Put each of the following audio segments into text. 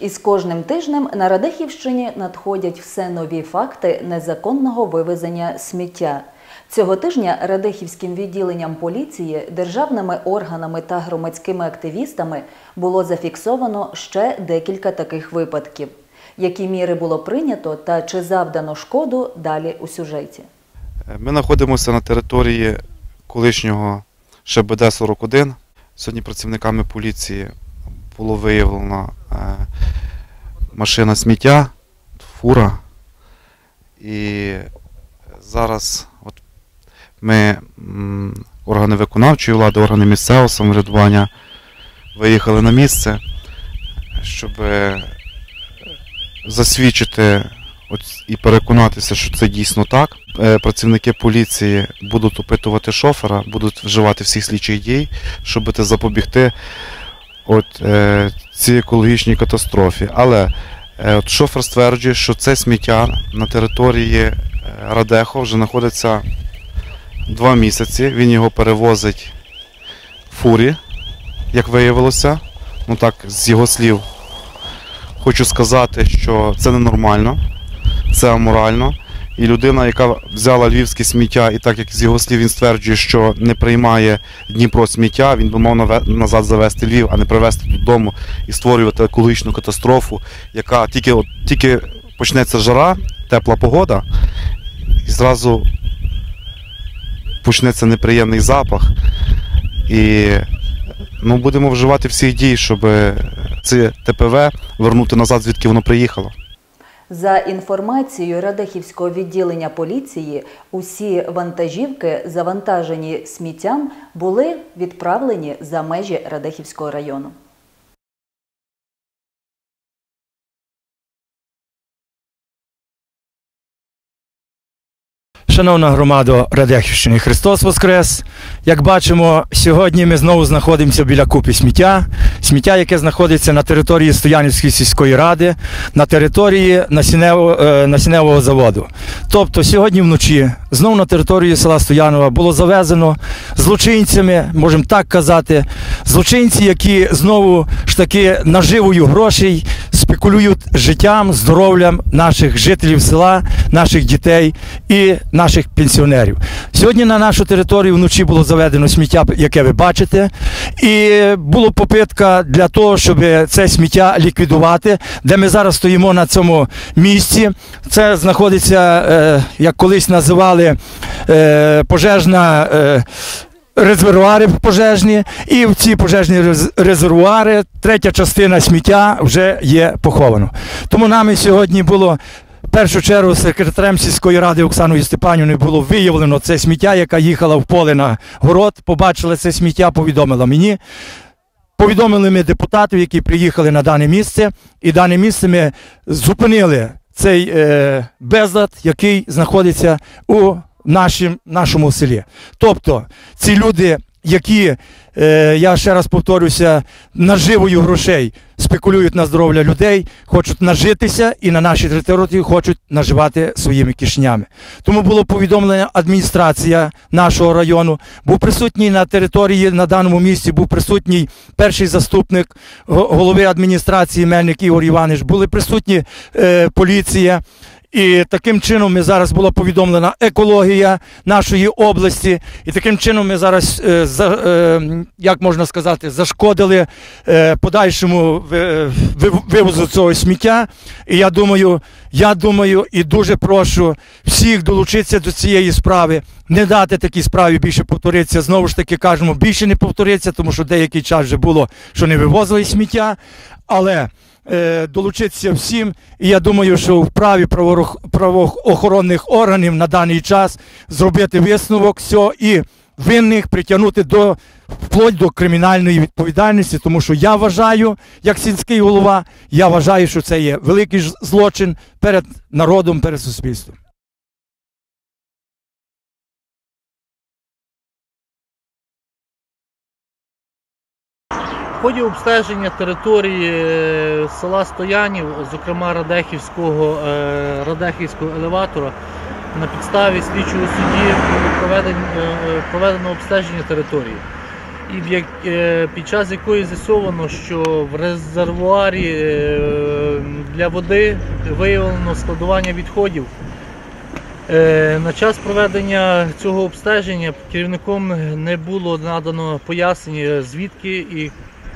Із кожним тижнем на Радехівщині надходять все нові факти незаконного вивезення сміття. Цього тижня Радехівським відділенням поліції, державними органами та громадськими активістами було зафіксовано ще декілька таких випадків. Які міри було прийнято та чи завдано шкоду далі у сюжеті. Ми знаходимося на території колишнього ШБД-41. Сьогодні працівниками поліції було виявлено е, машина сміття, фура. І зараз от ми, органи виконавчої влади, органи місцевого самоврядування, виїхали на місце, щоб е, засвідчити і переконатися, що це дійсно так. Е, Працівники поліції будуть опитувати шофера, будуть вживати всіх слідчих дій, щоб запобігти от, е, цій екологічній катастрофі. Але е, от шофер стверджує, що це сміття на території е, Радехо вже знаходиться два місяці. Він його перевозить в фурі, як виявилося. Ну так, з його слів, хочу сказати, що це ненормально це аморально. І людина, яка взяла львівське сміття, і так як з його слів він стверджує, що не приймає Дніпро сміття, він би мав назад завести Львів, а не привезти додому і створювати екологічну катастрофу, яка тільки, от, тільки почнеться жара, тепла погода, і зразу почнеться неприємний запах. І ну, будемо вживати всіх дій, щоб це ТПВ вернути назад, звідки воно приїхало. За інформацією Радехівського відділення поліції, усі вантажівки, завантажені сміттям, були відправлені за межі Радехівського району. Шановна громада Радехівщини, Христос Воскрес! Як бачимо, сьогодні ми знову знаходимося біля купи сміття. Сміття, яке знаходиться на території Стоянівської сільської ради, на території насінневого, е, насінневого заводу. Тобто сьогодні вночі знову на території села Стоянова було завезено злочинцями, можемо так казати, злочинці, які знову ж таки наживою грошей спекулюють життям, здоров'ям наших жителів села, наших дітей і наших пенсіонерів. Сьогодні на нашу територію вночі було заведено сміття, яке ви бачите, і була попитка для того, щоб це сміття ліквідувати, де ми зараз стоїмо на цьому місці. Це знаходиться, е, як колись називали, е, пожежна. Резервуари пожежні, і в ці пожежні резервуари третя частина сміття вже є поховано. Тому нами сьогодні було. В першу чергу секретарем сільської ради Оксаною Степанівною було виявлено це сміття, яка їхала в поле на город, побачила це сміття, повідомила мені. Повідомили ми депутатів, які приїхали на дане місце, і дане місце ми зупинили цей е, безлад, який знаходиться у нашім, нашому селі. Тобто ці люди, які, е, я ще раз повторюся, наживою грошей спекулюють на здоров'я людей, хочуть нажитися і на нашій території хочуть наживати своїми кишнями. Тому було повідомлено адміністрація нашого району. Був присутній на території на даному місці, був присутній перший заступник голови адміністрації Мельник Ігор Іванович, були присутні е, поліція. І таким чином ми зараз була повідомлена екологія нашої області, і таким чином ми зараз, е, е, як можна сказати, зашкодили е, подальшому ви- ви- вивозу цього сміття. І я думаю, я думаю і дуже прошу всіх долучитися до цієї справи, не дати такій справі більше повторитися. Знову ж таки кажемо, більше не повториться, тому що деякий час вже було, що не вивозили сміття. Але е, долучитися всім. І я думаю, що в праві правоохоронних органів на даний час зробити висновок всього і винних притягнути до вплоть до кримінальної відповідальності, тому що я вважаю, як сільський голова, я вважаю, що це є великий злочин перед народом, перед суспільством. Ході обстеження території е, села Стоянів, зокрема Радехівського, е, Радехівського елеватора, на підставі слідчого судді проведено, е, проведено обстеження території. і під час якої з'ясовано, що в резервуарі для води виявлено складування відходів. На час проведення цього обстеження керівником не було надано пояснення, звідки і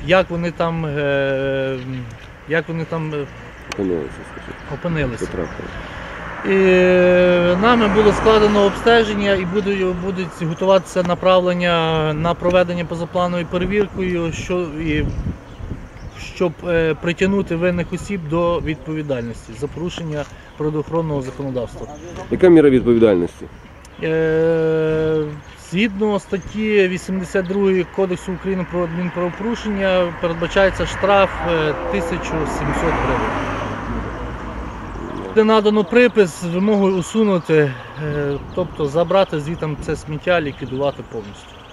як вони там, е, як вони там е, Опинилися, скажіть. опинилися. Потрапили. І е, нами було складено обстеження і будуть, будуть готуватися направлення на проведення позапланової перевіркою, що, і, щоб е, притягнути винних осіб до відповідальності за порушення природоохоронного законодавства. Яка міра відповідальності? Е, Згідно статті 82 Кодексу України про адмінправопорушення передбачається штраф е, 1700 гривень. Де надано припис з вимогою усунути, е, тобто забрати звітом це сміття, ліквідувати повністю.